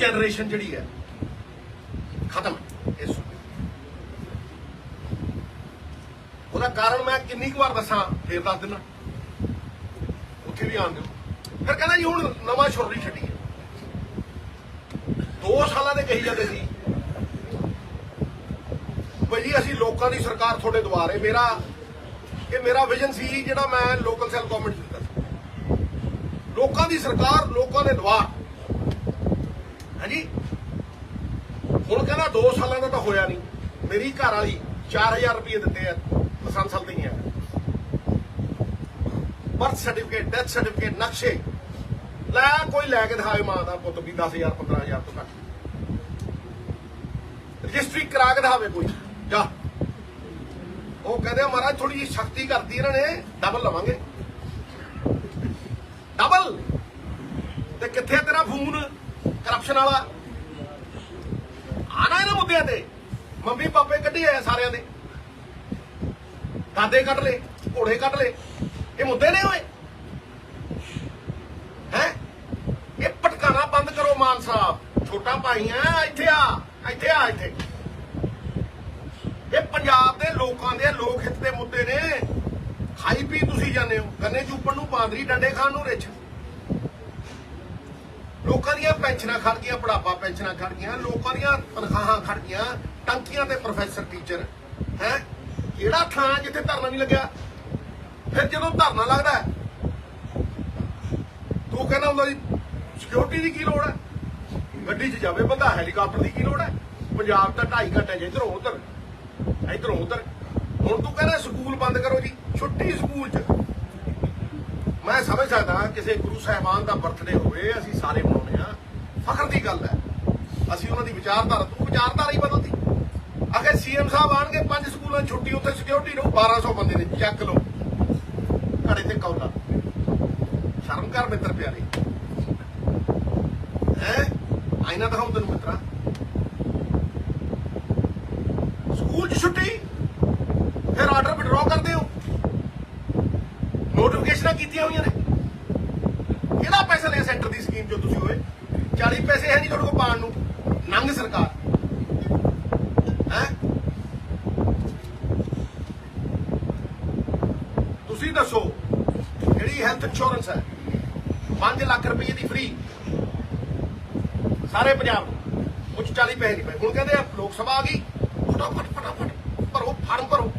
Generation ਜਿਹੜੀ ਹੈ, ਖਤਮ ਹੈ ਇਸ ਉਹਦਾ ਕਾਰਨ ਮੈਂ ਕਿੰਨੀ ਕੁ ਵਾਰ ਦੱਸਾਂ, ਫੇਰ ਦੱਸ ਦਿੰਦਾ। ਉੱਥੇ ਵੀ ਆਣ ਦਿਓ। ਫਿਰ ਕਹਿੰਦਾ ਜੀ ਹੁਣ ਨਵਾਂ ਛੁਰਲੀ ਛੱਡੀ ਹੈ। ਦੋ ਸਾਲਾਂ ਦੇ ਕਹੀ ਜਾਂਦੇ ਸੀ। ਬਈ ਜੀ, ਅਸੀਂ ਲੋਕਾਂ ਦੀ ਸਰਕਾਰ ਤੁਹਾਡੇ ਦੁਆਰੇ। ਮੇਰਾ, ਇਹ ਮੇਰਾ ਵਿਜ਼ਨ ਸੀ ਜਿਹੜਾ ਮੈਂ ਲੋਕਲ ਸੈਲ ਗਵਰਨਮੈਂਟ ਦਿੱਤਾ ਸੀ। ਲੋਕਾਂ ਦੀ ਸਰਕਾਰ, ਲੋਕਾਂ ਦੇ ਦੁਆਰ ਹਾਂਜੀ? ਹੁਣ ਕਹਿੰਦਾ 2 ਸਾਲਾਂ ਦਾ ਤਾਂ ਹੋਇਆ ਨਹੀਂ। ਮੇਰੀ ਘਰ ਵਾਲੀ 4000 ਰੁਪਏ ਦਿੱਤੇ ਆ ਮਸੰਸਲ ਤੇ ਆ। ਬਰਥ ਸਰਟੀਫਿਕੇਟ ਡੈਥ ਸਰਟੀਫਿਕੇਟ ਨਕਸ਼ੇ। ਲੈ, ਕੋਈ ਲੈ ਕੇ ਦਿਖਾਵੇ ਮਾਂ ਦਾ ਪੁੱਤ ਵੀ 10000 15000 ਤੋਂ ਘੱਟ। ਰਜਿਸਟਰੀ ਕਰਾ ਕੇ ਦਿਖਾਵੇ ਕੋਈ। ਜਾ। ਉਹ ਕਹਿੰਦੇ ਮਹਾਰਾਜ ਥੋੜੀ ਜਿਹੀ ਸ਼ਕਤੀ ਕਰਦੀ ਇਹਨਾਂ ਨੇ ਡਬਲ ਲਵਾਂਗੇ। ਡਬਲ ਤੇ ਕਿੱਥੇ ਤੇਰਾ ਫੋਨ ਕਰਪਸ਼ਨ ਵਾਲਾ। ਆਣਾ ਇਹਨਾਂ ਮੁੱਦਿਆਂ ਤੇ। ਮੰਮੀ ਪਾਪੇ ਕੱਢੇ ਆਏ ਸਾਰਿਆਂ ਦੇ। ਦਾਦੇ ਕੱਢ ਲਏ, ਘੋੜੇ ਕੱਢ ਲਏ। ਇਹ ਮੁੱਦੇ ਨੇ ਓਏ। ਹੈ? ਇਹ ਪਟਕਾਣਾ ਬੰਦ ਕਰੋ ਮਾਨ ਸਾਹਿਬ। ਛੋਟਾ ਭਾਈ ਆ ਇੱਥੇ ਆ ਇੱਥੇ ਆ, ਇੱਥੇ। ਇਹ ਪੰਜਾਬ ਦੇ ਲੋਕਾਂ ਦੇ ਲੋਕ ਹਿੱਤ ਦੇ ਮੁੱਦੇ ਨੇ। ਖਾਈ ਪੀ ਤੁਸੀਂ ਜਾਂਦੇ ਹੋ। ਗੰਨੇ ਚੂਪਣ ਨੂੰ ਬਾਂਦਰੀ, ਡੰਡੇ ਖਾਣ ਨੂੰ ਰਿਛ। ਲੋਕਾਂ ਦੀਆਂ ਪੈਨਸ਼ਨਾਂ ਖੜ ਗਈਆਂ, ਬੁਢਾਪਾ ਪੈਨਸ਼ਨਾਂ ਖੜ ਗਈਆਂ, ਲੋਕਾਂ ਦੀਆਂ ਤਨਖਾਹਾਂ ਖੜ ਗਈਆਂ, ਟੰਕੀਆਂ ਤੇ ਪ੍ਰੋਫੈਸਰ ਟੀਚਰ ਹੈ? ਕਿਹੜਾ ਥਾਂ ਜਿੱਥੇ ਧਰਨਾ ਨਹੀਂ ਲੱਗਿਆ? ਫਿਰ ਜਦੋਂ ਧਰਨਾ ਲੱਗਦਾ ਤੂੰ ਕਹਿੰਦਾ ਹੁੰਦਾ ਜੀ ਸਿਕਿਉਰਿਟੀ ਦੀ ਕੀ ਲੋੜ ਹੈ? ਗੱਡੀ 'ਚ ਜਾਵੇ ਬੰਦਾ ਹੈਲੀਕਾਪਟਰ ਦੀ ਕੀ ਲੋੜ ਹੈ? ਪੰਜਾਬ ਤਾਂ 2.5 ਘੰਟੇ 'ਚ ਇਧਰੋਂ ਉਧਰ ਇਧਰੋਂ ਉਧਰ। ਹੁਣ ਤੂੰ ਕਹਿੰਦਾ ਸਕੂਲ ਬੰਦ ਕਰੋ ਜੀ, ਛੁੱਟੀ ਸਕੂਲ 'ਚ। ਮੈਂ ਸਮਝ ਸਕਦਾ ਕਿਸੇ ਗੁਰੂ ਸਾਹਿਬਾਨ ਦਾ ਬਰਥਡੇ ਹੋਵੇ, ਅਸੀਂ ਸਾਰੇ ਮਨਾਉਂਦੇ ਆ ਫਖਰ ਦੀ ਗੱਲ ਹੈ। ਅਸੀਂ ਉਹਨਾਂ ਦੀ ਵਿਚਾਰਧਾਰਾ, ਤੂੰ ਵਿਚਾਰਧਾਰਾ ਹੀ ਬਦਲਦੀ ਅਗੇ ਸੀਐਮ ਸਾਹਿਬ ਆਣਗੇ, ਪੰਜ ਸਕੂਲਾਂ 'ਚ ਛੁੱਟੀ, ਉੱਥੇ ਸਿਕਿਉਰਿਟੀ ਰਹੂ 1200 ਬੰਦੇ ਨੇ, ਚੱਕ ਲਓ। ਘੜੇ ਤੇ ਕੌਲਾ। ਸ਼ਰਮ ਕਰ ਮਿੱਤਰ ਪਿਆਰੇ। ਹੈ? ਆਇਨਾ ਦਿਖਾਉਂ ਤੈਨੂੰ ਮਿੱਤਰਾ। ਸਕੂਲ 'ਚ ਛੁੱਟੀ ਫਿਰ ਆਰਡਰ ਵਿਡਰਾਅ ਕਰਦੇ ਹੋ ਨੋਟੀਫਿਕੇਸ਼ਨਾਂ ਕੀਤੀਆਂ ਹੋਈਆਂ ਨੇ ਕਿਹੜਾ ਪੈਸਾ ਲਿਆ ਸੈਂਟਰ ਦੀ ਸਕੀਮ ਜੋ ਤੁਸੀਂ ਹੋਏ 40 ਪੈਸੇ ਹੈ ਨਹੀਂ ਤੁਹਾਡੇ ਕੋਲ ਪਾਣ ਨੂੰ। ਨੰਗ ਸਰਕਾਰ। ਹੈ? ਤੁਸੀਂ ਦੱਸੋ, ਜਿਹੜੀ ਹੈਲਥ ਇੰਸ਼ੋਰੈਂਸ ਹੈ 5 ਲੱਖ ਰੁਪਏ ਦੀ ਫ੍ਰੀ ਸਾਰੇ ਪੰਜਾਬ ਨੂੰ ਕੁਝ 40 ਪੈਸੇ ਨਹੀਂ ਪਏ। ਹੁਣ ਕਹਿੰਦੇ ਆ, ਲੋਕ ਸਭਾ ਆ ਗਈ, ਫਟਾਫਟ ਫਟਾਫਟ, ਭਰੋ, ਫਾਰਮ ਭਰੋ।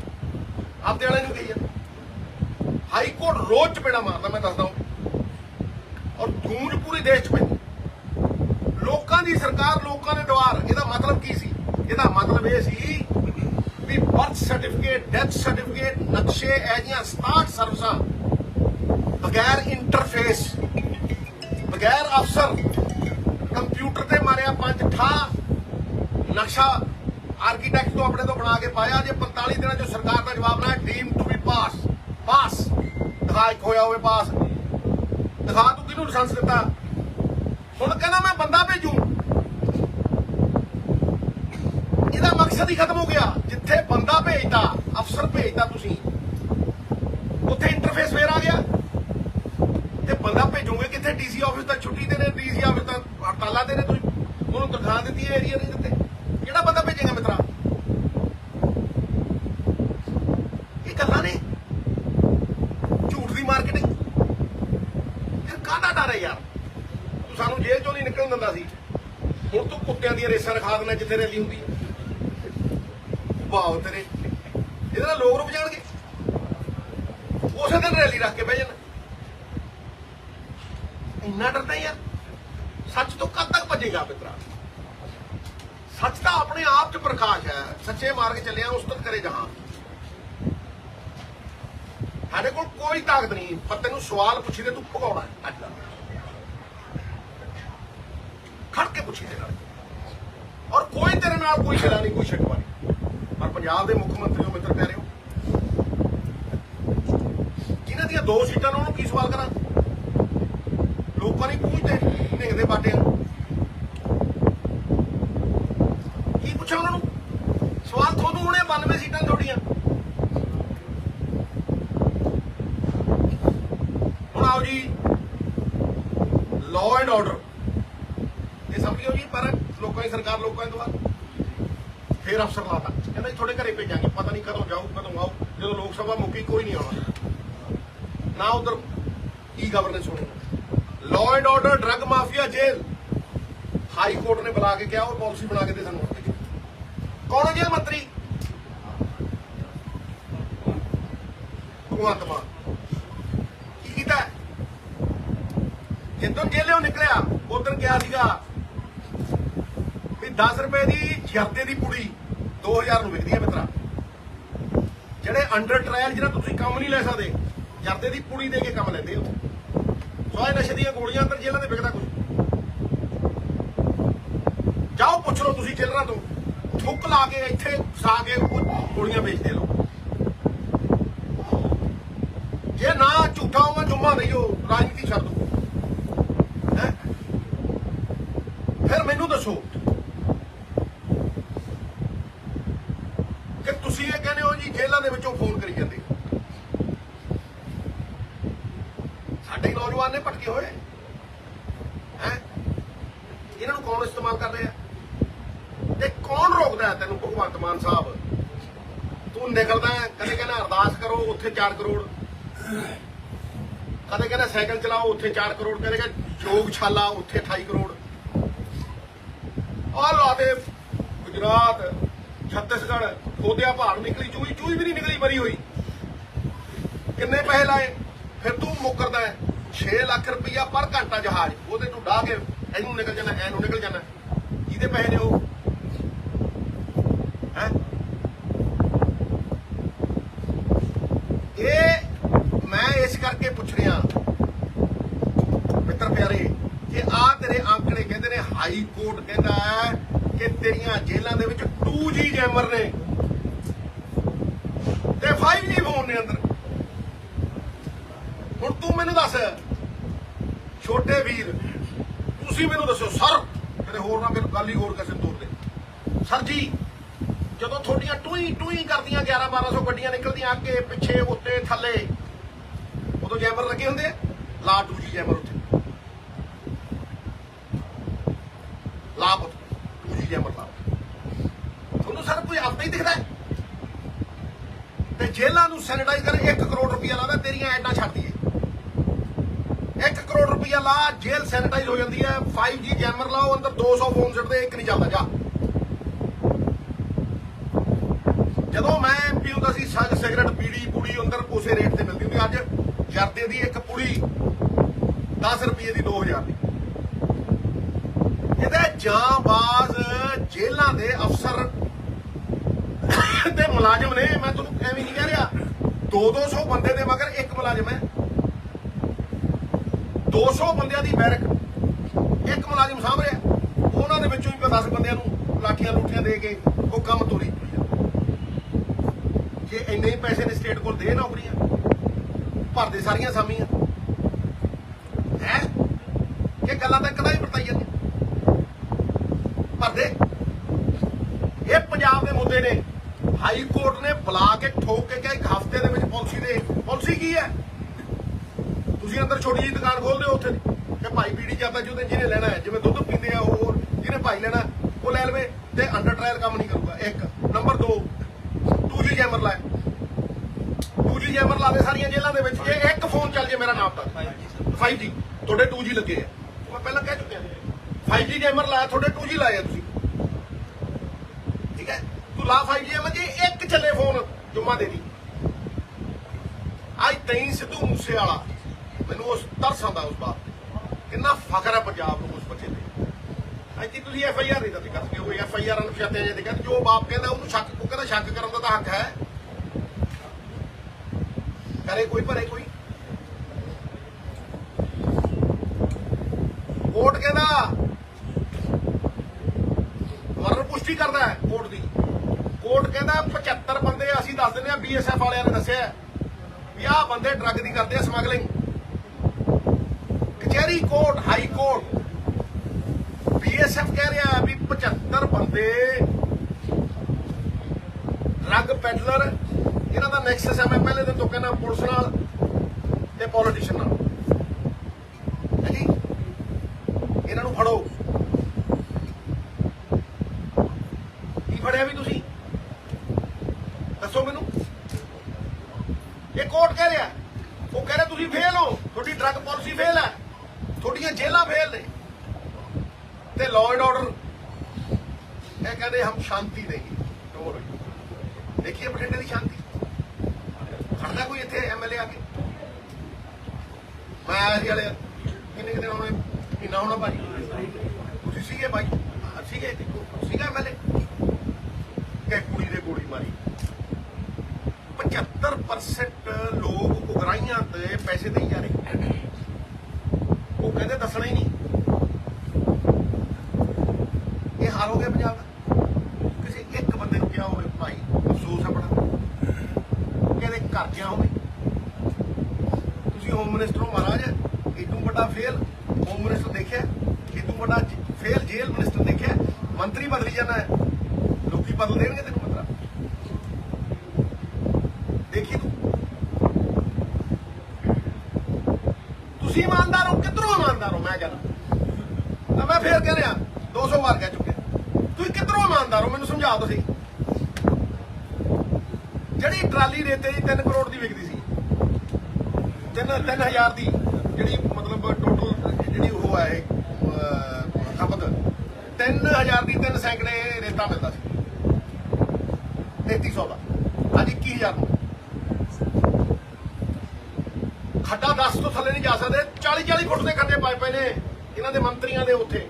ਆਪਦੇ ਵਾਲੇ ਨੂੰ ਕਹੀ ਜਾਂਦੇ ਹਾਈ ਕੋਰਟ ਰੋਜ਼ ਚਪੇੜਾ ਮਾਰਦਾ, ਮੈਂ ਦੱਸਦਾ ਹਾਂ। ਔਰ ਗੂੰਜ ਪੂਰੇ ਦੇਸ਼ 'ਚ ਪਈ ਲੋਕਾਂ ਦੀ ਸਰਕਾਰ, ਲੋਕਾਂ ਦੇ ਦੁਆਰ ਇਹਦਾ ਮਤਲਬ ਕੀ ਸੀ? ਇਹਦਾ ਮਤਲਬ ਇਹ ਸੀ ਵੀ ਬਰਥ ਸਰਟੀਫਿਕੇਟ ਡੈਥ ਸਰਟੀਫਿਕੇਟ ਨਕਸ਼ੇ ਐਜੀਆਂ 67 ਸਰਵਿਸਾਂ ਬਗੈਰ ਇੰਟਰਫੇਸ ਬਗੈਰ ਅਫਸਰ ਕੰਪਿਊਟਰ ਤੇ ਮਾਰਿਆ ਪੰਜ ਠਾ ਨਕਸ਼ਾ ਆਰਕੀਟੈਕਟ ਤੋਂ ਆਪਣੇ ਤੋਂ ਬਣਾ ਕੇ ਪਾਇਆ ਜੇ 45 ਦਿਨਾਂ ਚ ਸਰਕਾਰ ਦਾ ਜਵਾਬ ਨਾ deem to be pass pass ਦਿਖਾ ਹੋਇਆ ਹੋਵੇ ਪਾਸ ਦਿਖਾ ਤੂੰ ਕਿਹਨੂੰ ਲਾਇਸੈਂਸ ਦਿੱਤਾ? ਹੁਣ ਕਹਿੰਦਾ ਮੈਂ ਬੰਦਾ ਭੇਜੂ। ਇਹਦਾ ਮਕਸਦ ਹੀ ਖਤਮ ਹੋ ਗਿਆ। ਜਿੱਥੇ ਬੰਦਾ ਭੇਜਦਾ, ਅਫਸਰ ਭੇਜਦਾ ਤੁਸੀਂ। ਉੱਥੇ ਇੰਟਰਫੇਸ ਫੇਰ ਆ ਗਿਆ। ਤੇ ਬੰਦਾ ਭੇਜੋਗੇ ਕਿੱਥੇ? ਡੀਸੀ ਆਫਿਸ ਤਾਂ ਛੁੱਟੀ ਦੇ ਨੇ ਡੀਸੀ ਆਫਿਸ ਤਾਂ ਹੜਤਾਲਾਂ ਦੇ ਨੇ ਤੁਸੀਂ। ਉਹਨੂੰ ਤਨਖਾਹ ਦਿੱਤੀ ਏਰੀਆ ਨਹੀਂ ਦਿੱਤੇ ਕਿਹੜਾ ਬੰਦਾ ਭੇਜੇਗਾ ਮਿੱਤਰਾ ਇਹ ਗੱਲਾਂ ਨੇ ਝੂਠ ਦੀ ਮਾਰਕੀਟਿੰਗ ਫਿਰ ਕਾਹਦਾ ਡਰ ਹੈ ਯਾਰ ਤੂੰ ਸਾਨੂੰ ਜੇਲ੍ਹ ਚੋਂ ਸੀ। ਹੁਣ ਤੂੰ ਕੁੱਤਿਆਂ ਦੀਆਂ ਰੇਸਾਂ ਰਖਾ ਦੇਣਾ ਜਿੱਥੇ ਰੈਲੀ ਹੁੰਦੀ। ਹੈ ਵਾਹ ਤੇਰੇ। ਇਹਦੇ ਨਾਲ ਲੋਕ ਰੁਕ ਜਾਣਗੇ। ਉਸੇ ਦਿਨ ਰੈਲੀ ਰੱਖ ਕੇ ਬਹਿ ਜਾਣ। ਇੰਨਾ ਡਰਦਾ ਯਾਰ ਸੱਚ ਤੋਂ ਕਦ ਤੱਕ ਭੱਜੇਗਾ ਮਿੱਤਰਾ ਸੱਚ ਤਾਂ ਆਪਣੇ ਆਪ ਚ ਪ੍ਰਕਾਸ਼ ਹੈ। ਸੱਚੇ ਮਾਰਗ ਚੱਲਿਆ ਉਸਤਤ ਕਰੇ ਜਹਾਂ। ਸਾਡੇ ਕੋਲ ਕੋਈ ਤਾਕਤ ਨਹੀਂ। ਪਰ ਤੈਨੂੰ ਸਵਾਲ ਪੁੱਛੀ ਤੇ ਤੂੰ ਭਗਾਉਣਾ ਅੱਜ ਦਾ। ਖੜ ਕੇ ਪੁੱਛੀ ਤੇਰੇ ਨਾਲ। ਔਰ ਕੋਈ ਤੇਰੇ ਨਾਲ ਕੋਈ ਸ਼ਿਲਾ ਨਹੀਂ, ਕੋਈ ਸ਼ਿਕਵਾ ਨਹੀਂ ਪਰ ਪੰਜਾਬ ਦੇ ਮੁੱਖ ਮੰਤਰੀ ਹੋ ਮਿੱਤਰ ਪਿਆਰਿਓ ਜਿਨ੍ਹਾਂ ਦੀਆਂ ਦੋ ਸੀਟਾਂ ਨੇ, ਉਹਨੂੰ ਕੀ ਸਵਾਲ ਕਰਾਂ? ਲੋਕਾਂ ਨੇ ਪੂੰਝਦੇ ਨਿੰਗਦੇ ਬਾਟੇ ਕੀ ਪੁੱਛਾਂ ਉਹਨਾਂ ਨੂੰ? ਸਵਾਲ ਤੁਹਾਨੂੰ ਹੁਣੇ 92 ਸੀਟਾਂ ਤੁਹਾਡੀਆਂ ਹੁਣ ਆਓ ਜੀ ਲਾਅ ਐਂਡ ਆਰਡਰ ਇਹ ਸਮਝਿਓ ਜੀ ਪਰ ਲੋਕਾਂ ਦੀ ਸਰਕਾਰ ਲੋਕਾਂ ਦੀ ਦੁਆਰ ਫੇਰ ਅਫਸਰ ਲਾਤਾ। ਕਹਿੰਦਾ ਜੀ, ਤੁਹਾਡੇ ਘਰੇ ਭੇਜਾਂਗੇ। ਪਤਾ ਨਹੀਂ ਕਦੋਂ ਜਾਊ, ਕਦੋਂ ਆਊ। ਜਦੋਂ ਲੋਕ ਸਭਾ ਮੁੱਕੀ, ਕੋਈ ਨਹੀਂ ਆਉਣਾ। ਨਾ ਉਧਰ ਈ ਗਵਰਨੈਂਸ ਹੋਣੀ law and order drug mafia jail high court ਨੇ ਬੁਲਾ ਕੇ ਕਿਹਾ, ਉਹ ਪਾਲਿਸੀ ਬਣਾ ਕੇ ਦੇ ਸਾਨੂੰ ਕੌਣ ਹੈ ਜੇਲ੍ਹ ਮੰਤਰੀ? ਭਗਵੰਤ ਮਾਨ। ਕੀ ਕੀਤਾ? ਜਦੋਂ ਜੇਲ੍ਹੋਂ ਨਿਕਲਿਆ, ਉਦੋਂ ਕਿਹਾ ਸੀਗਾ 10 ਰੁਪਏ ਦੀ ਜਰਦੇ ਦੀ ਪੁੜੀ 2000 ਨੂੰ ਵਿਕਦੀ ਹੈ ਮਿੱਤਰਾ। ਜਿਹੜੇ ਅੰਡਰ ਟ੍ਰਾਇਲ ਜਿਹੜਾ ਤੁਸੀਂ ਕੰਮ ਨਹੀਂ ਲੈ ਸਕਦੇ, ਜਰਦੇ ਦੀ ਪੁੜੀ ਦੇ ਕੇ ਕੰਮ ਲੈਂਦੇ ਹੋ। ਸੋ ਨਸ਼ੇ ਦੀਆਂ ਗੋਲੀਆਂ ਅੰਦਰ ਜੇਲ੍ਹਾਂ ਦੇ ਵਿਕਦਾ ਕੁਝ ਜਾਓ, ਪੁੱਛ ਲਓ ਤੁਸੀਂ ਜੇਲਰਾਂ ਤੋਂ। ਥੁੱਕ ਲਾ ਕੇ ਇੱਥੇ ਫਸਾ ਕੇ ਉਹ ਗੋਲੀਆਂ ਵੇਚਦੇ ਲੋ ਜੇ ਨਾ ਝੂਠਾ ਹੋਵੇ, ਜੁਮਾ ਦਈਓ ਰਾਜਨੀਤੀ ਛੱਡ ਦੋ। ਹੈਂ? ਫਿਰ ਮੈਨੂੰ ਦੱਸੋ ਕਿ ਤੁਸੀਂ ਇਹ ਕਹਿੰਦੇ ਹੋ ਜੀ ਜੇਲ੍ਹਾਂ ਦੇ ਵਿੱਚੋਂ ਫੋਨ ਕਰੀ ਜਾਂਦੇ। ਸਾਡੇ ਨੌਜਵਾਨ ਨੇ ਭਟਕੇ ਹੋਏ। ਹੈ? ਇਹਨਾਂ ਨੂੰ ਕੌਣ ਇਸਤੇਮਾਲ ਕਰ ਰਿਹਾ? ਤੇ ਕੌਣ ਰੋਕਦਾ ਤੈਨੂੰ ਭਗਵੰਤ ਮਾਨ ਸਾਹਿਬ? ਤੂੰ ਨਿਕਲਦਾ ਕਦੇ ਕਹਿੰਦਾ ਅਰਦਾਸ ਕਰੋ, ਉੱਥੇ 4 ਕਰੋੜ। ਕਦੇ ਕਹਿੰਦਾ ਸਾਈਕਲ ਚਲਾਓ, ਉੱਥੇ 4 ਕਰੋੜ। ਕਦੇ ਕਹਿੰਦਾ ਯੋਗ ਛਾਲਾ ਉੱਥੇ 28 ਕਰੋੜ। ਆਹ ਲਾ ਗੁਜਰਾਤ, ਛੱਤੀਸਗੜ੍ਹ। ਖੋਦਿਆ ਭਾਰ ਨਿਕਲੀ ਚੂਈ ਚੂਈ ਵੀ ਨਹੀਂ ਨਿਕਲੀ, ਮਰੀ ਹੋਈ। ਕਿੰਨੇ ਪੈਸੇ ਲਾਏ? ਫਿਰ ਤੂੰ ਮੁੱਕਰਦਾ ਹੈ। 6 ਲੱਖ ਰੁਪਈਆ ਪਰ ਘੰਟਾ ਜਹਾਜ਼। ਉਹਦੇ ਤੂੰ ਡਾਹ ਕੇ ਇਹਨੂੰ ਨਿਕਲ ਜਾਣਾ ਐਨੂੰ ਨਿਕਲ ਜਾਣਾ। ਜਿਹਦੇ ਪੈਸੇ ਨੇ ਉਹ? ਹੈ? ਇਹ ਮੈਂ ਇਸ ਕਰਕੇ ਪੁੱਛ ਰਿਹਾ। ਮਿੱਤਰ ਪਿਆਰੇ, ਕਿ ਆ ਤੇਰੇ ਆਂਕੜੇ ਕਹਿੰਦੇ ਨੇ ਹਾਈ ਕੋਰਟ ਕਹਿੰਦਾ ਹੈ ਕਿ ਤੇਰੀਆਂ ਜੇਲ੍ਹਾਂ ਦੇ ਵਿੱਚ 2G ਜੈਮਰ ਨੇ। 5G ਫੋਨ ਨੇ ਅੰਦਰ। ਹੁਣ ਤੂੰ ਮੈਨੂੰ ਦੱਸ, ਛੋਟੇ ਵੀਰ, ਤੁਸੀਂ ਮੈਨੂੰ ਦੱਸੋ ਸਰ ਮੇਰੇ ਹੋਰ ਨਾ ਫਿਰ ਗੱਲ ਹੀ ਹੋਰ ਕਿਸੇ ਨੂੰ ਤੋਰ ਦੇ। ਸਰ ਜੀ, ਜਦੋਂ ਤੁਹਾਡੀਆਂ ਟੂਈ ਟੂਈ ਕਰਦੀਆਂ 11 1200 ਗੱਡੀਆਂ ਨਿਕਲਦੀਆਂ, ਅੱਗੇ, ਪਿੱਛੇ, ਉੱਤੇ, ਥੱਲੇ, ਉਦੋਂ ਜੈਮਰ ਲੱਗੇ ਹੁੰਦੇ ਆ? ਲਾ ਟੂ ਜੀ ਜੈਮਰ ਉੱਥੇ ਲਾ ਪੁੱਤ ਟੂ ਜੀ ਜੈਮਰ ਲਾ ਤੁਹਾਨੂੰ ਸਰ ਕੋਈ ਆਪਦਾ ਹੀ ਦਿਖਦਾ ਹੈ? ਤੇ ਜੇਲ੍ਹਾਂ ਨੂੰ ਸੈਨੀਟਾਈਜ਼ ਕਰ 1 ਕਰੋੜ ਰੁਪਇਆ ਲਾਦਾ ਤੇਰੀਆਂ ਐਡਾਂ ਛੱਡ ਦਈਏ। 1 ਕਰੋੜ ਰੁਪਇਆ ਲਾ, ਜੇਲ੍ਹ ਸੈਨੀਟਾਈਜ਼ ਹੋ ਜਾਂਦੀ ਹੈ 5G ਜੈਮਰ ਲਾਓ, ਅੰਦਰ 200 ਫੋਨ ਛੱਡਦੇ ਇੱਕ ਨਹੀਂ ਚੱਲਦਾ, ਜਾ। ਜਦੋਂ ਮੈਂ ਐਮਪੀ ਹੁੰਦਾ ਸੀ ਸੱਜ ਸਿਗਰਟ, ਪੀੜੀ, ਪੂੜੀ ਅੰਦਰ ਉਸੇ ਰੇਟ ਤੇ ਮਿਲਦੀ ਹੁੰਦੀ, ਅੱਜ ਜਰਦੇ ਦੀ ਇੱਕ ਪੁੜੀ 10 ਰੁਪਏ ਦੀ 2000 ਦੀ। ਇਹਦੇ ਜਾਂਬਾਜ਼ ਜੇਲ੍ਹਾਂ ਦੇ ਅਫਸਰ ਤੇ ਮੁਲਾਜ਼ਮ ਨੇ, ਮੈਂ ਤੁਹਾਨੂੰ ਐਵੇਂ ਨਹੀਂ ਕਹਿ ਰਿਹਾ। 2-200 ਬੰਦੇ ਦੇ ਮਗਰ ਇੱਕ ਮੁਲਾਜ਼ਮ ਹੈ। 200 ਬੰਦਿਆਂ ਦੀ ਬੈਰਕ ਇੱਕ ਮੁਲਾਜ਼ਮ ਸਾਂਭ ਰਿਹਾ ਉਹਨਾਂ ਦੇ ਵਿੱਚੋਂ ਹੀ 10 ਬੰਦਿਆਂ ਨੂੰ ਲਾਠੀਆਂ ਲੂਠੀਆਂ ਦੇ ਕੇ ਉਹ ਕੰਮ ਤੋਰੀ ਜੇ ਇੰਨੇ ਹੀ ਪੈਸੇ ਨੇ ਸਟੇਟ ਕੋਲ ਦੇ ਨੌਕਰੀਆਂ ਭਰਦੇ ਸਾਰੀਆਂ ਸਾਮੀਆਂ। ਹੈ? ਕਿ ਗੱਲਾਂ ਤਾਂ ਕਦਾ ਹੀ ਵਰਤਾਈ ਜਾਂਦੀਆਂ ਭਰਦੇ ਇਹ ਪੰਜਾਬ ਦੇ ਮੁੱਦੇ ਨੇ। ਹਾਈ ਕੋਰਟ ਨੇ ਬੁਲਾ ਕੇ ਠੋਕ ਕੇ ਕਿਹਾ ਇੱਕ ਹਫ਼ਤੇ ਦੇ ਵਿੱਚ ਪਾਲਿਸੀ ਦੇ ਪਾਲਿਸੀ ਕੀ ਹੈ? ਤੁਸੀਂ ਅੰਦਰ ਛੋਟੀ ਜਿਹੀ ਦੁਕਾਨ ਖੋਲਦੇ ਹੋ ਉੱਥੇ ਕਿ ਭਾਈ ਬੀੜੀ ਜਾਂਦਾ ਜਿਹਦੇ ਜਿਹਨੇ ਲੈਣਾ ਹੈ, ਜਿਵੇਂ ਦੁੱਧ ਪੀਂਦੇ ਆ ਹੋਰ ਜਿਹਨੇ ਭਾਈ ਲੈਣਾ, ਉਹ ਲੈ ਲਵੇ ਤੇ ਅੰਡਰ ਟ੍ਰਾਇਲ ਕੰਮ ਨਹੀਂ ਕਰੂਗਾ। ਇੱਕ। ਨੰਬਰ 2 2G ਜੈਮਰ ਲਾਏ 2G ਜੈਮਰ ਲਾਵੇ ਸਾਰੀਆਂ ਜੇਲ੍ਹਾਂ ਦੇ ਵਿੱਚ। ਜੇ ਇੱਕ ਫੋਨ ਚੱਲ ਜੇ ਮੇਰਾ ਨਾਮ ਤਾਂ। 5G ਤੁਹਾਡੇ 2G ਲੱਗੇ ਆ। ਮੈਂ ਪਹਿਲਾਂ ਕਹਿ ਚੁੱਕਿਆ। 5G ਜੈਮਰ ਲਾਇਆ, ਤੁਹਾਡੇ 2G ਲਾਏ ਆ ਤੁਸੀਂ। ਹੈ 5G ਜੈਮਰ ਇੱਕ ਚੱਲੇ ਫੋਨ ਜੁੰਮਾ ਦੇ ਦੀ। ਅੱਜ ਤੈਂ ਸਿੱਧੂ ਮੂਸੇ ਵਾਲਾ। ਮੈਨੂੰ ਉਸ ਤਰਸ ਆਉਂਦਾ ਉਸ ਬਾਤ ਕਿੰਨਾ ਫਖਰ ਹੈ ਪੰਜਾਬ ਨੂੰ ਉਸ ਬੱਚੇ ਤੇ। ਅੱਜ ਦੀ ਤੁਸੀਂ ਐਫ ਆਈ ਆਰ ਨਹੀਂ ਦਰਜ ਕਰ ਸਕਦੇ ਹੋ ਐਫ ਆਈ ਆਰ ਅਨਫਸ਼ਾਤੇ ਜੇ ਤੇ ਜੋ ਬਾਪ ਕਹਿੰਦਾ ਉਹਨੂੰ ਸ਼ੱਕ, ਉਹ ਕਹਿੰਦਾ ਸ਼ੱਕ ਕਰਨ ਦਾ ਤਾਂ ਹੱਕ ਹੈ। ਕਰੇ ਕੋਈ, ਭਰੇ ਕੋਈ। ਕੋਰਟ ਕਹਿੰਦਾ ਮਰਨ ਪੁਸ਼ਟੀ ਕਰਦਾ ਹੈ, ਕੋਰਟ ਦੀ। ਕੋਰਟ ਕਹਿੰਦਾ 75 ਬੰਦੇ ਅਸੀਂ ਦੱਸ ਦਿੰਦੇ ਆ ਬੀਐਸਐਫ ਵਾਲਿਆਂ ਨੇ ਦੱਸਿਆ ਵੀ ਆਹ ਬੰਦੇ ਡਰੱਗ ਦੀ ਕਰਦੇ ਆ ਸਮਗਲਿੰਗ ਕਚਹਿਰੀ ਕੋਰਟ ਹਾਈ ਕੋਰਟ ਬੀਐਸਐਫ ਕਹਿ ਰਿਹਾ ਵੀ 75 ਬੰਦੇ ਡਰੱਗ ਪੈਡਲਰ ਇਹਨਾਂ ਦਾ ਨੈਕਸਸ ਹੈ ਮੈਂ ਪਹਿਲੇ ਦਿਨ ਤੋਂ ਕਹਿੰਦਾ ਪੁਲਿਸ ਨਾਲ ਤੇ ਪੋਲੀਟੀਸ਼ੀਅਨ ਨਾਲ। ਹੈ ਜੀ? ਇਹਨਾਂ ਨੂੰ ਫੜੋ। ਫੜਿਆ ਵੀ ਤੁਸੀਂ ਦੱਸੋ ਮੈਨੂੰ ਇਹ ਕੋਰਟ ਉਹ ਕਹਿ ਤੁਸੀਂ ਫੇਲ ਹੋ। ਤੁਹਾਡੀ ਡਰੱਗ ਪਾਲਿਸੀ ਫੇਲ ਹੈ ਤੁਹਾਡੀਆਂ ਜੇਲ੍ਹਾਂ ਫੇਲ ਨੇ। ਤੇ ਲਾਅ ਐਂਡ ਆਰਡਰ ਇਹ ਕਹਿੰਦੇ ਹਮ ਸ਼ਾਂਤੀ ਦੇਂਗੇ ਡੋਰ ਦੇਖੀਏ ਬਠਿੰਡੇ ਦੀ ਸ਼ਾਂਤੀ। ਖੜਦਾ ਕੋਈ ਇੱਥੇ ਐਮਐਲਏ ਆ ਕੇ? ਮੈਂ ਆਇਆ ਸੀ ਵਾਲੇ ਕਿੰਨੇ ਕਿੰਨੇ ਹੋਣੇ? ਮਹੀਨਾ ਹੋਣਾ ਭਾਜੀ? ਤੁਸੀਂ ਸੀਗੇ ਭਾਈ? ਸੀਗੇ ਸੀਗਾ ਐਮਐਲਏ ਕਿ ਕੁੜੀ ਦੇ ਗੋਲੀ ਮਾਰੀ। 75% ਲੋਕ ਉਗਰਾਈਆਂ ਤੇ ਪੈਸੇ ਦੇਈ ਜਾ ਰਹੇ ਉਹ ਕਹਿੰਦੇ ਦੱਸਣਾ ਹੀ ਨਹੀਂ ਇਹ ਹਾਲ ਹੋ ਗਿਆ ਪੰਜਾਬ ਦਾ ਕਿਸੇ ਇੱਕ ਬੰਦੇ ਨੂੰ ਕਿਹਾ ਹੋਵੇ ਭਾਈ ਅਫਸੋਸ ਆਪਣਾ ਕਹਿੰਦੇ ਘਰ ਗਿਆ ਹੋਵੇ ਤੁਸੀਂ ਹੋਮ ਮਿਨਿਸਟਰ ਹੋ ਮਹਾਰਾਜ ਇਦੋਂ ਵੱਡਾ ਫੇਲ ਹੋਮ ਮਿਨਿਸਟਰ ਦੇਖਿਆ ਇਦੋਂ ਵੱਡਾ ਫੇਲ ਜੇਲ੍ਹ ਮਿਨਿਸਟਰ ਦੇਖਿਆ ਮੰਤਰੀ ਬਦਲੀ ਜਾਣਾ ਹੈ ਲੋਕੀ ਬਦਲ ਦੇਣਗੇ ਤੈਨੂੰ ਮੰਤਰਾ ਦੇਖੀ ਤੂੰ ਤੁਸੀਂ ਇਮਾਨਦਾਰ ਹੋ ਕਿੱਧਰੋਂ ਇਮਾਨਦਾਰ ਹੋ ਮੈਂ ਕਹਿੰਦਾ ਤਾਂ ਮੈਂ ਫੇਰ ਕਹਿ ਰਿਹਾ 200 ਵਾਰ ਕਹਿ ਚੁੱਕਿਆ ਤੁਸੀਂ ਕਿੱਧਰੋਂ ਇਮਾਨਦਾਰ ਹੋ? ਮੈਨੂੰ ਸਮਝਾ ਦਿਓ ਸਹੀ ਜਿਹੜੀ ਟਰਾਲੀ ਰੇਤੇ ਦੀ 3 ਕਰੋੜ ਦੀ ਵਿਕਦੀ ਸੀ 3 3000 ਦੀ, ਜਿਹੜੀ ਮਤਲਬ ਟੋਟਲ ਜਿਹੜੀ ਉਹ ਹੈ ਖਪਤ 3000 ਦੀ 3 ਸੈਂਕੜੇ ਰੇਤਾ ਮਿਲਦਾ ਸੀ। 3300 ਦਾ। ਅੱਜ 21000 ਦਾ ਖੱਡਾ 10 ਤੋਂ ਥੱਲੇ ਨਹੀਂ ਜਾ ਸਕਦੇ 40 40 ਫੁੱਟ ਦੇ ਖੱਡੇ ਪਾਏ ਪਏ ਨੇ ਇਹਨਾਂ ਦੇ ਮੰਤਰੀਆਂ ਦੇ ਉੱਥੇ।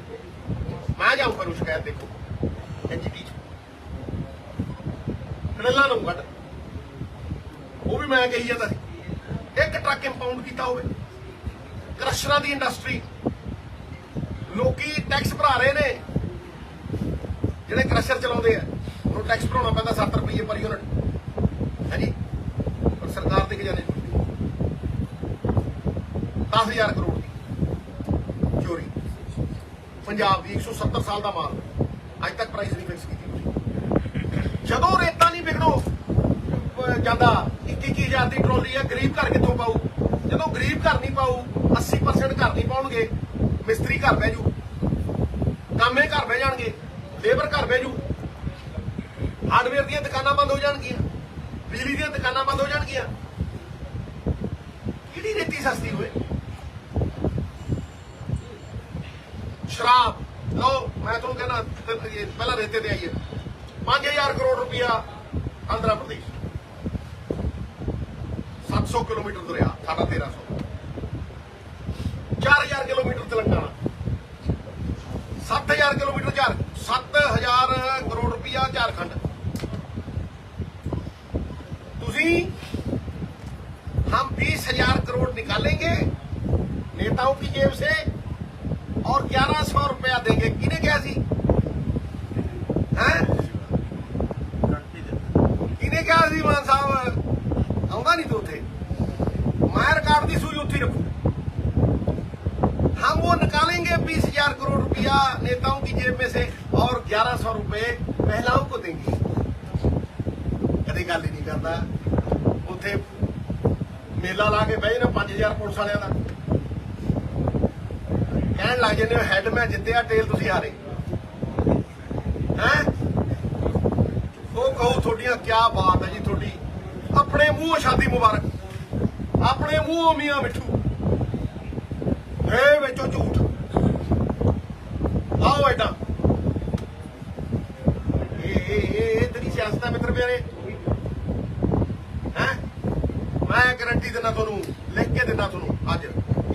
ਮੈਂ ਜਾਉਂ ਕਰੂੰ ਸ਼ਿਕਾਇਤ ਦੇਖੋ। ਐਨਜੀਟੀ ਚ। ਨੂੰ ਕੱਢ ਉਹ ਵੀ ਮੈਂ ਕਹੀ ਜਾਂਦਾ ਸੀ। ਇੱਕ ਟਰੱਕ ਇੰਪਾਊਂਡ ਕੀਤਾ ਹੋਵੇ। ਕ੍ਰਸ਼ਰਾਂ ਦੀ ਇੰਡਸਟਰੀ ਲੋਕੀ ਟੈਕਸ ਭਰਾ ਰਹੇ ਨੇ। ਜਿਹੜੇ ਕ੍ਰਸ਼ਰ ਚਲਾਉਂਦੇ ਆ, ਉਹਨੂੰ ਟੈਕਸ ਭਰਾਉਣਾ ਪੈਂਦਾ 7 ਰੁਪਏ ਪਰ ਯੂਨਿਟ ਹਾਂਜੀ ਪਰ ਸਰਕਾਰ ਦੇ ਖਜ਼ਾਨੇ 'ਚ 10000 ਕਰੋੜ। ਪੰਜਾਬ ਦੀ 170 ਸਾਲ ਦਾ ਮਾਲ। ਅੱਜ ਤੱਕ ਪ੍ਰਾਈਸ ਨਹੀਂ ਫਿਕਸ ਕੀਤੀ। ਜਦੋਂ ਰੇਤਾ ਨਹੀਂ ਵਿਕਣੋ ਜਾਂਦਾ 21000 ਦੀ ਟਰੋਲੀ ਹੈ ਗਰੀਬ ਘਰ ਕਿੱਥੋਂ ਪਾਊ? ਜਦੋਂ ਗਰੀਬ ਘਰ ਨਹੀਂ ਪਾਊ 80% ਘਰ ਨਹੀਂ ਪਾਉਣਗੇ, ਮਿਸਤਰੀ ਘਰ ਬਹਿ ਜੂ। ਕਾਮੇ ਘਰ ਬਹਿ ਜਾਣਗੇ, ਲੇਬਰ ਘਰ ਬਹਿ ਜੂ। ਹਾਰਡਵੇਅਰ ਦੀਆਂ ਦੁਕਾਨਾਂ ਬੰਦ ਹੋ ਜਾਣਗੀਆਂ, ਬਿਜਲੀ ਦੀਆਂ ਦੁਕਾਨਾਂ ਬੰਦ ਹੋ ਜਾਣਗੀਆਂ। ਕਿਹੜੀ ਰੇਤੀ ਸਸਤੀ ਹੋਏ? ਸ਼ਰਾਬ ਲਓ ਮੈਂ ਤੁਹਾਨੂੰ ਕਹਿੰਦਾ ਤੇ ਇਹ ਪਹਿਲਾਂ ਰੇਤੇ ਤੇ ਆਈਏ 5000 ਕਰੋੜ ਰੁਪਇਆ ਆਂਧਰਾ ਪ੍ਰਦੇਸ਼ 700 ਕਿਲੋਮੀਟਰ ਦਰਿਆ ਸਾਡਾ 1300 4000 ਕਿਲੋਮੀਟਰ ਤੇਲੰਗਾਨਾ 7000 ਕਿਲੋਮੀਟਰ ਝਾਰ 7000 ਕਰੋੜ ਰੁਪਇਆ ਝਾਰਖੰਡ ਤੁਸੀਂ हम बीस हजार करोड़ निकालेंगे नेताओं की जेब से और ग्यारह सौ रुपया देंगे किने क्या सी हैं किने क्या सी मान साहब आऊंगा नहीं तो थे मैं रिकॉर्ड की सूई उत्थी रखू हम वो निकालेंगे बीस हजार करोड़ रुपया नेताओं की जेब में से और ग्यारह सौ रुपए महिलाओं को देंगे ਕਦੇ ਗੱਲ ਹੀ ਨਹੀਂ ਕਰਦਾ ਉੱਥੇ ਮੇਲਾ ਲਾ ਕੇ ਬਹਿ ਜਾਣਾ 5000 ਪੁਲਿਸ ਵਾਲਿਆਂ ਦਾ ਕਹਿਣ ਲੱਗ ਜਾਂਦੇ ਹੋ ਹੈਡ ਮੈਂ ਜਿੱਤਿਆ ਟੇਲ ਤੁਸੀਂ ਹਾਰੇ। ਹੈ? ਉਹ ਕਹੋ ਤੁਹਾਡੀਆਂ ਕੀ ਬਾਤ ਹੈ ਜੀ ਤੁਹਾਡੀ। ਆਪਣੇ ਮੂੰਹੋਂ ਸ਼ਾਦੀ ਮੁਬਾਰਕ। ਆਪਣੇ ਮੂੰਹੋਂ ਮੀਆਂ ਮਿੱਠੂ। ਏ ਵਿੱਚੋਂ ਝੂਠ। ਆਓ ਐਡਾ। ਇਹ ਇਹ ਇਹ ਤੇਰੀ ਸਿਆਸਤ ਹੈ ਮਿੱਤਰ ਪਿਆਰੇ। ਹੈ? ਮੈਂ ਗਰੰਟੀ ਦਿੰਦਾ ਤੁਹਾਨੂੰ, ਲਿਖ ਕੇ ਦਿੰਦਾ ਤੁਹਾਨੂੰ ਅੱਜ,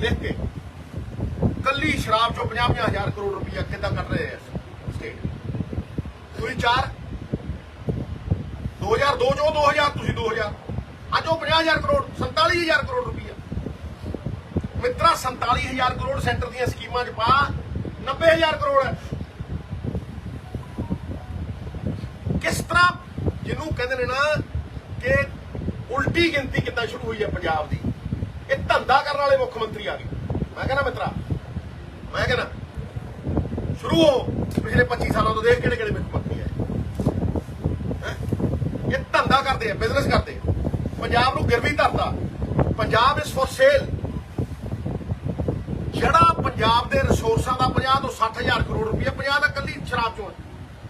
ਲਿਖ ਕੇ। ਕੱਲੀ ਸ਼ਰਾਬ ਚੋਂ 50 ਹਜ਼ਾਰ ਕਰੋੜ ਰੁਪਇਆ ਕਿੱਦਾਂ ਕੱਢ ਰਹੇ ਆ ਸਟੇਟ ਤੁਸੀਂ 4 2002 ਚੋਂ 2000 ਤੁਸੀਂ 2000 ਅੱਜ ਉਹ 50000 ਕਰੋੜ 47000 ਕਰੋੜ ਰੁਪਇਆ ਮਿੱਤਰਾ 47000 ਕਰੋੜ ਸੈਂਟਰ ਦੀਆਂ ਸਕੀਮਾਂ 'ਚ ਪਾ 90000 ਕਰੋੜ ਹੈ। ਕਿਸ ਤਰ੍ਹਾਂ ਜਿਹਨੂੰ ਕਹਿੰਦੇ ਨੇ ਨਾ ਕਿ ਉਲਟੀ ਗਿਣਤੀ ਕਿੱਦਾਂ ਸ਼ੁਰੂ ਹੋਈ ਹੈ ਪੰਜਾਬ ਦੀ, ਇਹ ਧੰਦਾ ਕਰਨ ਵਾਲੇ ਮੁੱਖ ਮੰਤਰੀ ਆ ਗਏ। ਮੈਂ ਕਹਿੰਦਾ, ਮਿੱਤਰਾ ਮੈਂ ਕਹਿੰਦਾ, ਸ਼ੁਰੂ ਹੋ, ਪਿਛਲੇ 25 ਸਾਲਾਂ ਤੋਂ ਦੇਖ ਕਿਹੜੇ ਕਿਹੜੇ ਮੁੱਖ ਮੰਤਰੀ ਆਏ ਹੈਂ? ਇਹ ਧੰਦਾ ਕਰਦੇ ਆ ਬਿਜ਼ਨਸ ਕਰਦੇ ਆ। ਪੰਜਾਬ ਨੂੰ ਗਿਰਵੀ ਧਰਦਾ ਪੰਜਾਬ ਇਸ ਫॉर ਸੇਲ ਜਿਹੜਾ ਪੰਜਾਬ ਦੇ ਰਿਸੋਰਸਾਂ ਦਾ 50 ਤੋਂ 60000 ਕਰੋੜ ਰੁਪਏ 50 ਦਾ ਕੱਲੀ ਸ਼ਰਾਬ ਚੋਂ ਹੈ।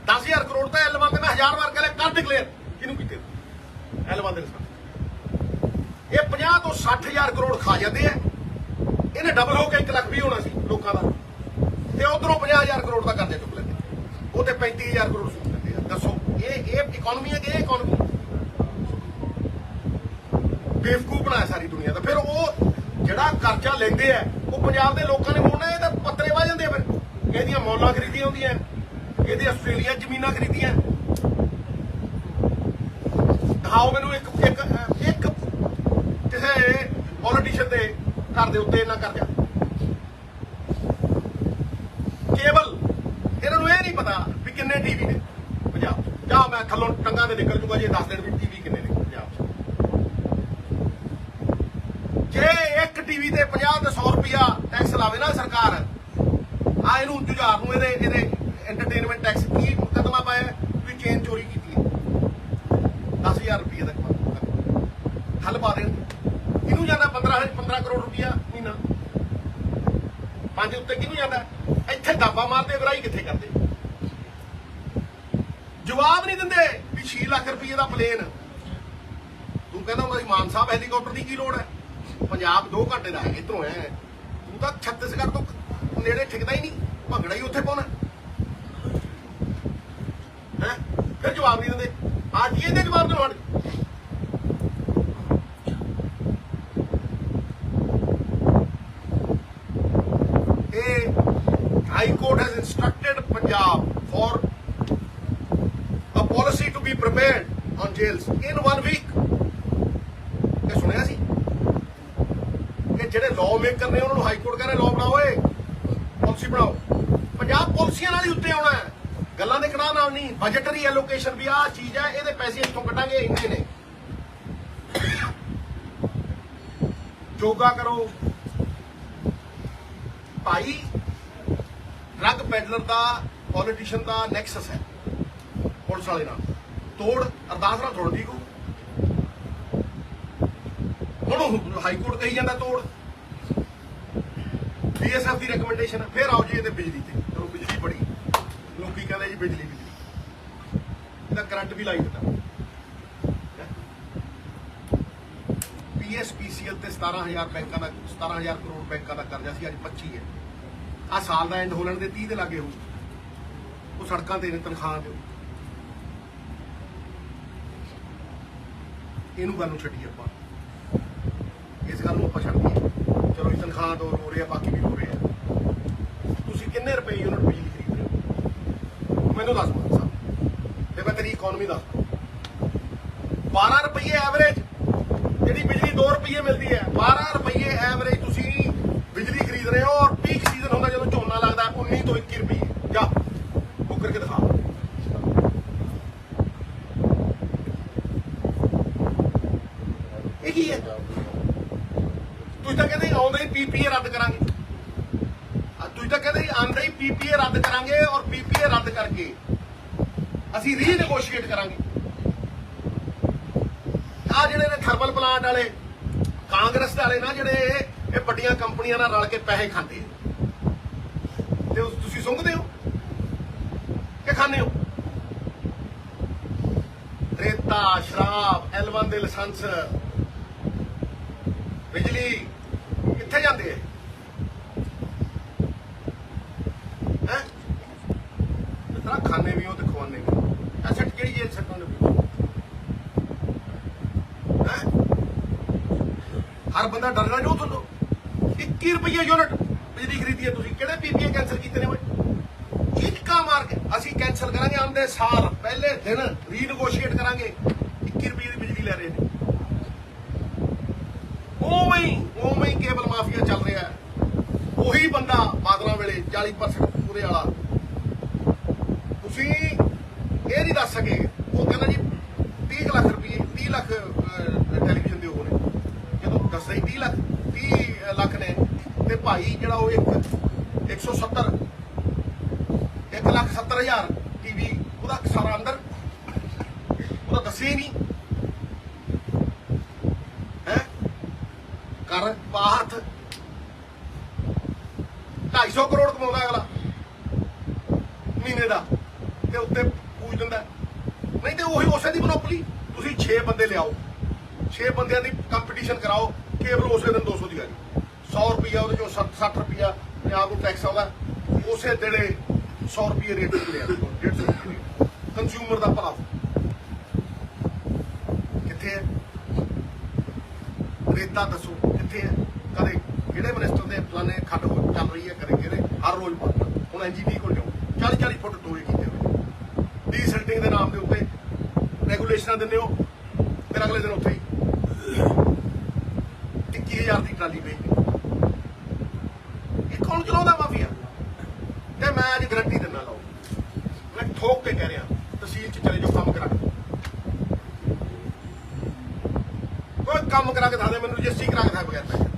10000 ਕਰੋੜ ਤਾਂ ਐਲਵਾਨ ਦੇ ਮੈਂ ਹਜ਼ਾਰ ਵਾਰ ਕਹਿੰਦਾ ਕਰ ਡਿਕਲੇਅਰ ਕਿਹਨੂੰ ਕੀਤੇ? ਐਲਵਾਨ ਦੇ ਇਹ 50 ਤੋਂ 60000 ਕਰੋੜ ਖਾ ਜਾਂਦੇ ਆ। ਇਹਨੇ ਡਬਲ ਹੋ ਕੇ 1 ਲੱਖ ਵੀ ਹੋਣਾ ਸੀ। ਲੋਕਾਂ ਦਾ। ਤੇ ਉਧਰੋਂ 50000 ਕਰੋੜ ਦਾ ਕਰਜ਼ਾ ਚੁੱਕ ਲੈਂਦੇ ਉਹ ਤੇ 35000 ਕਰੋੜ ਸੂਟ ਲੈਂਦੇ ਆ। ਦੱਸੋ, ਇਹ ਇਹ ਇਕਨੋਮੀ ਹੈ ਕਿ ਇਹ ਇਕਨੋਮੀ ਬੇਵਕੂਫ ਬਣਾਇਆ ਸਾਰੀ ਦੁਨੀਆ ਦਾ ਫਿਰ ਉਹ ਜਿਹੜਾ ਕਰਜ਼ਾ ਲੈਂਦੇ ਆ, ਉਹ ਪੰਜਾਬ ਦੇ ਲੋਕਾਂ ਨੇ ਮੋੜਨਾ, ਇਹ ਤਾਂ ਪੱਤਰੇ ਵਾ ਜਾਂਦੇ ਆ ਫਿਰ। ਇਹਦੀਆਂ ਮੌਲਾਂ ਖਰੀਦੀਆਂ ਹੁੰਦੀਆਂ ਇਹਦੀ ਆਸਟ੍ਰੇਲੀਆ ਜ਼ਮੀਨਾਂ ਖਰੀਦੀਆਂ। ਦਿਖਾਓ ਮੈਨੂੰ ਇੱਕ ਇੱਕ ਇੱਕ ਕਿਸੇ ਪੋਲੀਟੀਸ਼ੀਅਨ ਦੇ ਘਰ ਦੇ ਉੱਤੇ ਇੰਨਾ ਕਰਜ਼ਾ। ਕੇਬਲ ਇਹਨਾਂ ਨੂੰ ਇਹ ਨਹੀਂ ਪਤਾ ਵੀ ਕਿੰਨੇ ਟੀਵੀ ਨੇ ਪੰਜਾਬ 'ਚ। ਜਾਂ ਮੈਂ ਥੱਲੋਂ ਟੰਗਾਂ ਤੇ ਨਿਕਲ ਜੂਗਾ ਜੇ ਦੱਸ ਦੇਣ ਵੀ ਟੀਵੀ ਕਿੰਨੇ ਨੇ ਪੰਜਾਬ 'ਚ ਜੇ ਇੱਕ ਟੀਵੀ ਤੇ 50 ਤੇ 100 ਰੁਪਿਆ ਟੈਕਸ ਲਾਵੇ ਨਾ ਸਰਕਾਰ, ਆ ਇਹਨੂੰ ਜੁਝਾਰ ਨੂੰ ਇਹਦੇ ਇਹਦੇ ਐਂਟਰਟੇਨਮੈਂਟ ਟੈਕਸ ਕੀ ਮੁਕਦਮਾ ਪਾਇਆ ਵੀ ਚੇਨ ਚੋਰੀ ਕੀਤੀ ਹੈ 10000 ਰੁਪਏ ਦਾ ਕਮਾ ਹੱਲ ਪਾ ਦੇਣ ਕਿਹਨੂੰ ਜਾਂਦਾ 15 15 ਕਰੋੜ ਰੁਪਿਆ ਮਹੀਨਾ ਪੰਜ ਉੱਤੇ ਕਿਹਨੂੰ ਜਾਂਦਾ ਇੱਥੇ ਮਾਰਦੇ, ਵਰਾਈ ਕਿੱਥੇ ਕਰਦੇ? ਜਵਾਬ ਨਹੀਂ ਦਿੰਦੇ ਵੀ 6 ਲੱਖ ਰੁਪਏ ਦਾ ਪਲੇਨ ਤੂੰ ਕਹਿੰਦਾ ਹੁੰਦਾ ਸੀ ਮਾਨ ਸਾਹਿਬ ਹੈਲੀਕਾਪਟਰ ਦੀ ਕੀ ਲੋੜ ਹੈ? ਪੰਜਾਬ 2 ਘੰਟੇ ਦਾ ਹੈ, ਇਧਰੋਂ ਹੈ। ਤੂੰ ਤਾਂ ਛੱਤੀਸਗੜ੍ਹ ਤੋਂ ਨੇੜੇ ਠਿਕਦਾ ਹੀ ਨਹੀਂ, ਭੰਗੜਾ ਹੀ ਉੱਥੇ ਪਾਉਣਾ। ਹੈ? ਫਿਰ ਜਵਾਬ ਨਹੀਂ ਦਿੰਦੇ। ਆਰਟੀਏ ਦੇ ਜਵਾਬ ਦਿਓ ਹਟ ਇਹ high court has instructed Punjab for a policy to be prepared on jails in one week. ਇਹ ਸੁਣਿਆ ਸੀ ਕਿ ਜਿਹੜੇ ਲਾਅ ਮੇਕਰ ਨੇ ਉਹਨਾਂ ਨੂੰ ਹਾਈ ਕੋਰਟ ਕਹਿੰਦਾ ਲਾਅ ਬਣਾਓ ਏ ਪਾਲਿਸੀ ਬਣਾਓ ਪੰਜਾਬ ਪਾਲਿਸੀਆਂ ਨਾਲ ਹੀ ਉੱਤੇ ਆਉਣਾ ਹੈ ਗੱਲਾਂ ਦੇ ਕੜਾ ਨਾਲ ਨਹੀਂ ਬਜਟਰੀ ਐਲੋਕੇਸ਼ਨ ਵੀ ਆਹ ਚੀਜ਼ ਹੈ ਇਹਦੇ ਪੈਸੇ ਇੱਥੋਂ ਕੱਢਾਂਗੇ ਇੰਨੇ ਨੇ ਯੋਗਾ ਕਰੋ ਭਾਈ ਪੈਡਲਰ ਦਾ ਪੋਲੀਟੀਸ਼ੀਅਨ ਦਾ ਨੈਕਸਸ ਹੈ। ਪੁਲਿਸ ਵਾਲੇ ਨਾਲ। ਤੋੜ, ਅਰਦਾਸ ਨਾਲ ਤੋੜ ਕੋ ਹੁਣ ਹਾਈ ਕੋਰਟ ਕਹੀ ਜਾਂਦਾ ਤੋੜ। ਬੀਐਸਐਫ ਦੀ ਰეკਮੈਂਡੇਸ਼ਨ ਹੈ। ਫਿਰ ਆਓ ਜੀ ਇਹਦੇ ਬਿਜਲੀ ਤੇ। ਚਲੋ ਬਿਜਲੀ ਬੜੀ ਲੋਕੀ ਕਹਿੰਦੇ ਜੀ ਬਿਜਲੀ ਬਿਜਲੀ। ਇਹਦਾ ਕਰੰਟ ਵੀ ਲਾਈ ਦਿੱਤਾ ਪੀਐਸਪੀਸੀਐਲ ਤੇ 17000 ਬੈਂਕਾਂ ਦਾ 17000 ਕਰੋੜ ਬੈਂਕਾਂ ਦਾ ਕਰਜ਼ਾ ਸੀ, ਅੱਜ 25 ਹੈ। ਆ ਸਾਲ ਦਾ ਐਂਡ ਹੋ ਲੈਣ ਦੇ 30 ਦੇ ਲਾਗੇ ਹੋ। ਉਹ ਸੜਕਾਂ ਤੇ ਨੇ, ਤਨਖਾਹ ਦਿਓ ਇਹਨੂੰ ਗੱਲ ਨੂੰ ਛੱਡੀਏ ਆਪਾਂ। ਇਸ ਗੱਲ ਨੂੰ ਆਪਾਂ ਛੱਡ ਦਈਏ ਚਲੋ ਇਹ ਤਨਖਾਹ ਦੋ ਹੋ ਰਿਹਾ ਬਾਕੀ ਵੀ ਹੋ ਰਿਹਾ ਤੁਸੀਂ ਕਿੰਨੇ ਰੁਪਏ ਯੂਨਿਟ ਬਿਜਲੀ ਖਰੀਦ ਰਹੇ ਹੋ? ਮੈਨੂੰ ਦੱਸ ਮਾਨ ਸਾਹਿਬ ਤੇ ਮੈਂ ਤੇਰੀ ਇਕਨੋਮੀ ਦੱਸ ਦਿਓ। 12 ਰੁਪਏ ਐਵਰੇਜ ਜਿਹੜੀ ਬਿਜਲੀ 2 ਰੁਪਏ ਮਿਲਦੀ ਹੈ 12 ਰੁਪਏ ਐਵਰੇਜ ਤੁਸੀਂ ਬਿਜਲੀ ਖਰੀਦ ਰਹੇ ਹੋ ਔਰ ਪੀਕ ਸੀਜ਼ਨ ਝੋਨਾ ਲੱਗਦਾ 19 ਤੋਂ 21 ਰੁਪਏ। ਜਾ, ਬੁੱਕ ਕਰਕੇ ਦਿਖਾ। ਇਹ ਕੀ ਹੈ? ਤੁਸੀਂ ਤਾਂ ਕਹਿੰਦੇ ਆਉਂਦੇ ਹੀ ਪੀਪੀਏ ਰੱਦ ਕਰਾਂਗੇ। ਤੁਸੀਂ ਤਾਂ ਕਹਿੰਦੇ ਆਉਂਦੇ ਹੀ ਪੀਪੀਏ ਰੱਦ ਕਰਾਂਗੇ ਔਰ ਪੀਪੀਏ ਰੱਦ ਕਰਕੇ ਅਸੀਂ ਰੀਨੇਗੋਸ਼ੀਏਟ ਕਰਾਂਗੇ। ਆ ਜਿਹੜੇ ਨੇ ਥਰਮਲ ਪਲਾਂਟ ਵਾਲੇ, ਕਾਂਗਰਸ ਵਾਲੇ ਨਾ ਜਿਹੜੇ, ਇਹ ਵੱਡੀਆਂ ਕੰਪਨੀਆਂ ਨਾਲ ਰਲ ਕੇ ਪੈਸੇ ਖਾਂਦੇ ਤੇ ਉਸ- ਤੁਸੀਂ ਸੁੰਘਦੇ ਹੋ? ਕਿ ਖਾਂਦੇ ਹੋ? ਰੇਤਾ, ਸ਼ਰਾਬ ਐਲਵਨ ਦੇ ਲਾਇਸੈਂਸ। ਬਿਜਲੀ ਕਿੱਥੇ ਜਾਂਦੇ ਹੈ? ਹੈ? ਇਤਨਾ ਖਾਣੇ ਵੀ ਉਹ ਤੇ ਖਵਾਨੇ ਵੀ ਐਸਟ ਕਿਹੜੀ ਜੇਲ੍ਹ ਸੱਟਾਂ ਦੇ? ਹਰ ਬੰਦਾ ਡਰਦਾ ਜੋ ਤੁਹਾਨੂੰ? 21 ਰੁਪਏ ਯੂਨਿਟ ਬਿਜਲੀ ਖਰੀਦੀ ਹੈ ਤੁਸੀਂ? ਕਿਹੜੇ ਪੀਪੀਏ ਕੈਂਸਲ ਕੀਤੇ ਨੇ ਓਏ? ਇੱਕਾ ਮਾਰ ਕੇ ਅਸੀਂ ਕੈਂਸਲ ਕਰਾਂਗੇ ਆਉਂਦੇ ਸਾਲ। ਪਹਿਲੇ ਦਿਨ ਰੀਨੇਗੋਸ਼ੀਏਟ ਕਰਾਂਗੇ। 21 ਰੁਪਏ ਦੀ ਬਿਜਲੀ ਲੈ ਰਹੇ ਨੇ। ਉਵੇਂ ਹੀ ਉਵੇਂ ਹੀ ਕੇਬਲ ਮਾਫੀਆ ਚੱਲ ਰਿਹਾ ਹੈ। ਉਹੀ ਬੰਦਾ ਬਾਦਲਾਂ ਵੇਲੇ 40% ਪੂਰੇ ਵਾਲਾ। ਤੁਸੀਂ ਇਹ ਨਹੀਂ ਦੱਸ ਸਕੇ ਉਹ ਕਹਿੰਦਾ ਜੀ 30 ਲੱਖ ਰੁਪਏ 30 ਲੱਖ ਅਹ, ਟੈਲੀਵਿਜ਼ਨ ਦੇ ਉਹ ਨੇ ਜਦੋਂ ਦੱਸਦਾ ਹੀ 30 ਲੱਖ 30 ਲੱਖ ਨੇ ਤੇ ਭਾਈ ਜਿਹੜਾ ਉਹ ਇੱਕ 170 1 ਲੱਖ 70 ਹਜ਼ਾਰ ਟੀਵੀ ਉਹਦਾ ਸਾਰਾ ਅੰਦਰ ਉਹਦਾ ਦੱਸਿਆ ਹੀ ਨਹੀਂ ਹੈ ਕਰ ਬਾਹਤ 250 ਕਰੋੜ ਕਮਾਉਂਦਾ ਅਗਲਾ ਮਹੀਨੇ ਦਾ ਤੇ ਉੱਤੇ ਪੂਜ ਦਿੰਦਾ। ਨਹੀਂ ਤੇ ਉਹੀ ਉਸੇ ਦੀ ਮਨੋਪਲੀ। ਤੁਸੀਂ 6 ਬੰਦੇ ਲਿਆਓ। 6 ਬੰਦਿਆਂ ਦੀ ਕੰਪੀਟੀਸ਼ਨ ਕਰਾਓ। ਕੇਵਲ ਉਸੇ ਦਿਨ 200 ਦੀ ਵਾਰੀ। 100 ਰੁਪਿਆ ਉਹਦੇ ਚੋਂ 60 ਰੁਪਿਆ ਪੰਜਾਬ ਨੂੰ ਟੈਕਸ ਆਉਂਦਾ। ਉਸੇ ਦਿਨੇ 100 ਰੁਪਏ ਰੇਟ ਤੇ ਲਿਆ 150 ਕੰਜ਼ਿਊਮਰ ਦਾ ਭਲਾ ਕਿੱਥੇ ਹੈ? ਰੇਤਾ ਦੱਸੋ, ਕਿੱਥੇ ਹੈ? ਕਦੇ ਕਿਹੜੇ ਮਿਨਿਸਟਰ ਦੇ ਪਲਾਨੇ ਖੱਡ ਚੱਲ ਰਹੀ ਹੈ, ਕਦੇ ਕਿਹੜੇ ਹਰ ਰੋਜ਼ ਪਾਉਂਦਾ। ਹੁਣ ਐਨਜੀਟੀ ਕੋਲ ਜਾਓ। 40 40 ਫੁੱਟ ਟੋਏ ਕੀਤੇ ਹੋਏ। ਡੀ ਸਿਲਟਿੰਗ ਦੇ ਨਾਮ ਦੇ ਉੱਤੇ ਰੈਗੂਲੇਸ਼ਨਾਂ ਦਿੰਦੇ ਹੋ, ਫਿਰ ਅਗਲੇ ਦਿਨ ਉੱਥੇ ਹੀ 21000 ਦੀ ਟਰਾਲੀ ਵੇਚਦੀ ਇਹ ਕੌਣ ਚਲਾਉਂਦਾ ਮਾਫੀਆ? ਤੇ ਮੈਂ ਅੱਜ ਗਰੰਟੀ ਦਿੰਦਾ ਲਓ। ਮੈਂ ਠੋਕ ਕੇ ਕਹਿ ਰਿਹਾ, ਤਹਿਸੀਲ ਚ ਚਲੇ ਜਾਓ, ਕੰਮ ਕਰਾ ਕੋਈ ਕੰਮ ਕਰਾ ਕੇ ਦੱਸ ਦੇ ਮੈਨੂੰ ਰਜਿਸਟਰੀ ਕਰਾ ਕੇ ਦੱਸ ਬਗੈਰ ਪੈਸੇ।